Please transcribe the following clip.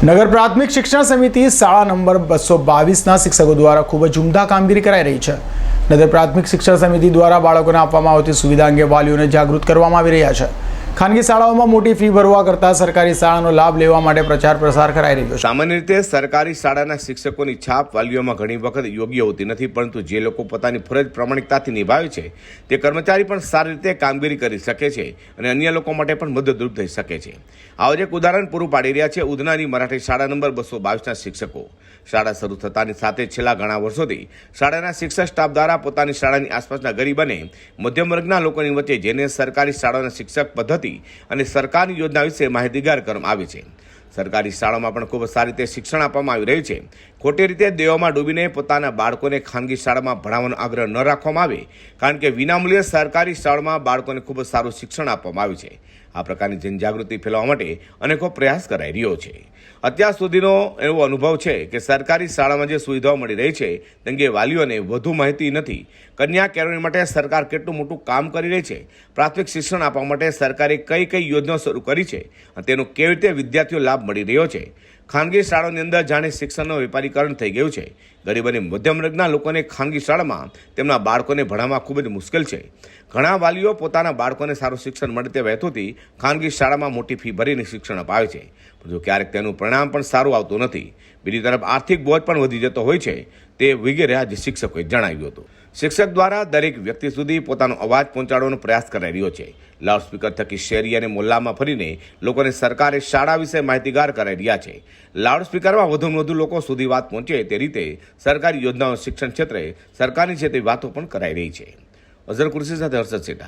નગર પ્રાથમિક શિક્ષણ સમિતિ શાળા નંબર બસો બાવીસના શિક્ષકો દ્વારા ખૂબ જ ઉમદા કામગીરી કરાઈ રહી છે. નગર પ્રાથમિક શિક્ષણ સમિતિ દ્વારા બાળકોને આપવામાં આવતી સુવિધા અંગે વાલીઓને જાગૃત કરવામાં આવી રહ્યા છે. ખાનગી શાળાઓમાં મોટી ફી ભરવા કરતાં સરકારી શાળાનો લાભ લેવા માટે પ્રચાર પ્રસાર કરાઈ રહ્યો સામાન્ય રીતે સરકારી શાળાના શિક્ષકોની છાપ વાલીઓમાં ઘણી વખત યોગ્ય હોતી નથી, પરંતુ જે લોકો પોતાની ફરજ પ્રમાણિકતાથી નિભાવે છે, તે કર્મચારી પણ સારી રીતે કામગીરી કરી શકે છે અને અન્ય લોકો માટે પણ મદદરૂપ થઈ શકે છે. આવો જ એક ઉદાહરણ પૂરું પાડી રહ્યા છે ઉધનાની મરાઠી શાળા નંબર બસો બાવીસના શિક્ષકો. શાળા શરૂ થતાની સાથે છેલ્લા ઘણા વર્ષોથી શાળાના શિક્ષક સ્ટાફ દ્વારા પોતાની શાળાની આસપાસના ગરીબ અને મધ્યમ વર્ગના લોકોની વચ્ચે જેને સરકારી શાળાના શિક્ષક પદ્ધતિ અને સરકારની યોજના વિશે માહિતીગાર કરવામાં આવે છે. સરકારી શાળામાં પણ ખૂબ સારી રીતે શિક્ષણ આપવામાં આવી રહ્યું છે. ખોટી રીતે દેવામાં ડૂબીને પોતાના બાળકોને ખાનગી શાળામાં ભણાવવાનો આગ્રહ ન રાખવામાં આવે, કારણ કે વિનામૂલ્યે સરકારી શાળામાં બાળકોને ખૂબ સારું શિક્ષણ આપવામાં આવ્યું છે. આ પ્રકારની જનજાગૃતિ ફેલાવવા માટે અનેકો પ્રયાસ કરાઈ રહ્યો છે. અત્યાર સુધીનો એવો અનુભવ છે કે સરકારી શાળામાં જે સુવિધાઓ મળી રહી છે તે અંગે વાલીઓને વધુ માહિતી નથી. કન્યા કેળવણી માટે સરકાર કેટલું મોટું કામ કરી રહી છે? પ્રાથમિક શિક્ષણ આપવા માટે સરકારે કઈ કઈ યોજનાઓ શરૂ કરી છે? અને તેનો કેવી રીતે વિદ્યાર્થીઓ લાભ મળી રહ્યો છે? ખાનગી શાળાઓની અંદર જાણે શિક્ષણનું વેપારીકરણ થઈ ગયું છે. ગરીબ અને મધ્યમ વર્ગના લોકોને ખાનગી શાળામાં તેમના બાળકોને ભણાવવા ખૂબ જ મુશ્કેલ છે. ઘણા વાલીઓ પોતાના બાળકોને સારું શિક્ષણ મળે તે હેતુથી ખાનગી શાળામાં મોટી ફી ભરીને શિક્ષણ અપાવે છે. પરંતુ ક્યારેક તેનું પરિણામ પણ સારું આવતું નથી, બીજી તરફ આર્થિક બોજ પણ વધી જતો હોય છે, તે વગેરે આજે શિક્ષકોએ જણાવ્યું હતું. શિક્ષક દ્વારા દરેક વ્યક્તિ સુધી પોતાનો અવાજ પહોંચાડવાનો પ્રયાસ કરાઈ રહ્યો છે. લાઉડસ્પીકર થકી શેરી અને મોલ્લામાં ફરીને લોકોને સરકારે શાળા વિશે માહિતીગાર કરાઈ રહ્યા છે. લાઉડસ્પીકરમાં વધુમાં વધુ લોકો સુધી વાત પહોંચે તે રીતે સરકારી યોજનાઓ શિક્ષણ ક્ષેત્રે સરકારની છે તે વાતો પણ કરાઈ રહી છે. અઝર કુર્સી સાથે હર્ષદ સેઠા